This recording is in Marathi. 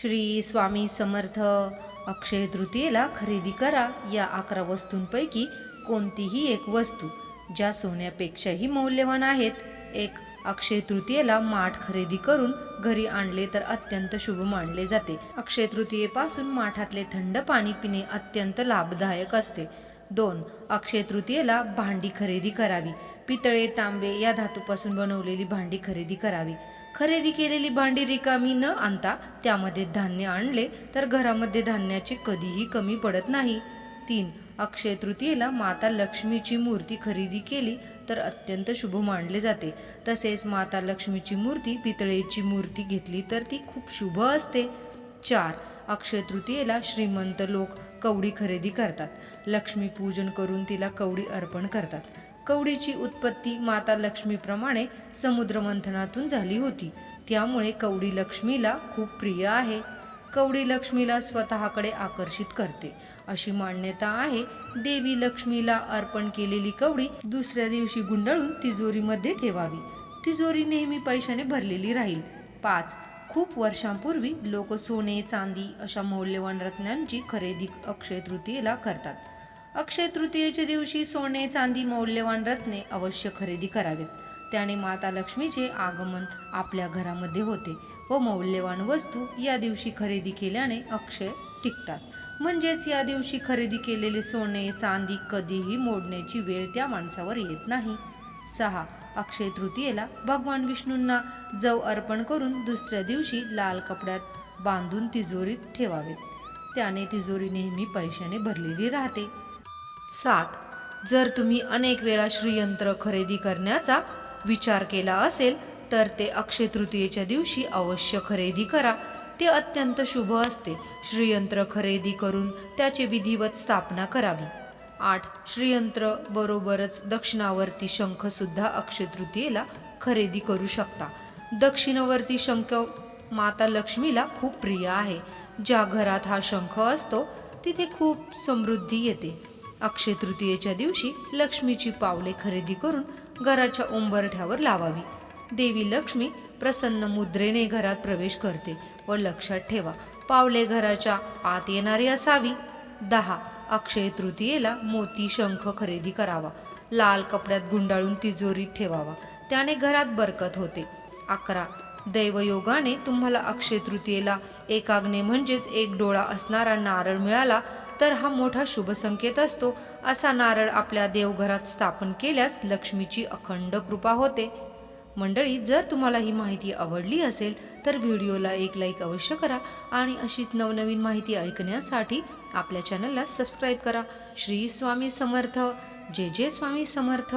श्री स्वामी समर्थ. अक्षय तृतीयेला खरेदी करा या अकरा वस्तूंपैकी कोणतीही एक वस्तू ज्या सोन्यापेक्षाही मौल्यवान आहेत. एक अक्षय तृतीयेला माठ खरेदी करून घरी आणले तर अत्यंत शुभ मानले जाते. अक्षय तृतीयेपासून माठातले थंड पाणी पिणे अत्यंत लाभदायक असते. दोन. अक्षय तृतीयेला भांडी खरेदी करावी. पितळे तांबे या धातूपासून बनवलेली भांडी खरेदी करावी. खरेदी केलेली भांडी रिकामी न आणता त्यामध्ये धान्य आणले तर घरामध्ये धान्याची कधीही कमी पडत नाही. तीन. अक्षय तृतीयेला माता लक्ष्मीची मूर्ती खरेदी केली तर अत्यंत शुभ मानले जाते. तसेच माता लक्ष्मीची मूर्ती पितळेची मूर्ती घेतली तर ती खूप शुभ असते. चार. अक्षय तृतीयेला श्रीमंत लोक कवडी खरेदी करतात. लक्ष्मीपूजन करून तिला कवडी अर्पण करतात. कवडीची उत्पत्ती माता लक्ष्मीप्रमाणे समुद्रमंथनातून झाली होती. त्यामुळे कवडी लक्ष्मीला खूप प्रिय आहे. कवडी लक्ष्मीला स्वतःकडे आकर्षित करते. अशी मान्यता आहे देवी लक्ष्मीला अर्पण केलेली कवडी दुसऱ्या दिवशी गुंडाळून तिजोरीमध्ये ठेवावी. तिजोरी नेहमी पैशाने भरलेली राहील. पाच. खूप वर्षांपूर्वी लोक सोने चांदी अशा मौल्यवान रत्नांची खरेदी अक्षय तृतीयेला करतात. अक्षय तृतीयेच्या दिवशी सोने चांदी मौल्यवान रत्ने अवश्य खरेदी करावेत. त्याने माता लक्ष्मीचे आगमन आपल्या घरामध्ये होते व मौल्यवान वस्तू या दिवशी खरेदी केल्याने अक्षय टिकतात. म्हणजेच या दिवशी खरेदी केलेले सोने चांदी कधीही मोडण्याची वेळ त्या माणसावर येत नाही. सहा अक्षय तृतीयेला भगवान विष्णूंना जव अर्पण करून दुसऱ्या दिवशी लाल कपड्यात बांधून तिजोरीत ठेवावेत. त्याने तिजोरी नेहमी पैशाने भरलेली राहते. सात जर तुम्ही अनेक वेळा श्रीयंत्र खरेदी करण्याचा विचार केला असेल तर ते अक्षय तृतीयेच्या दिवशी अवश्य खरेदी करा. ते अत्यंत शुभ असते. श्रीयंत्र खरेदी करून त्याचे विधिवत स्थापना करावी. आठ श्रीयंत्र बरोबरच दक्षिणावर्ती शंख सुद्धा अक्षय तृतीयेला खरेदी करू शकता. दक्षिणावर्ती शंख माता लक्ष्मीला खूप प्रिय आहे. ज्या घरात हा शंख असतो तिथे खूप समृद्धी येते. अक्षय तृतीयेच्या दिवशी लक्ष्मीची पावले खरेदी करून घराच्या उंबरठ्यावर लावावी. देवी लक्ष्मी प्रसन्न मुद्रेने घरात प्रवेश करते व लक्षात ठेवा पावले घराच्या आत येणारी असावी. दहा. अक्षय तृतीयेला मोती शंख खरेदी करावा. लाल कपड्यात गुंडाळून तिजोरीत ठेवावा. त्याने घरात बरकत होते. अकरा. दैवयोगाने तुम्हाला अक्षय तृतीयेला एकाग्ने म्हणजेच एक डोळा असणारा नारळ मिळाला तर हा मोठा शुभ संकेत असतो असा नारळ आपल्या देवघरात स्थापन केल्यास लक्ष्मीची अखंड कृपा होते. मंडळी जर तुम्हाला ही माहिती आवडली असेल तर व्हिडिओला एक लाईक अवश्य करा आणि अशीच नवनवीन माहिती ऐकण्यासाठी आपल्या चॅनलला सबस्क्राईब करा. श्री स्वामी समर्थ. जे जे स्वामी समर्थ.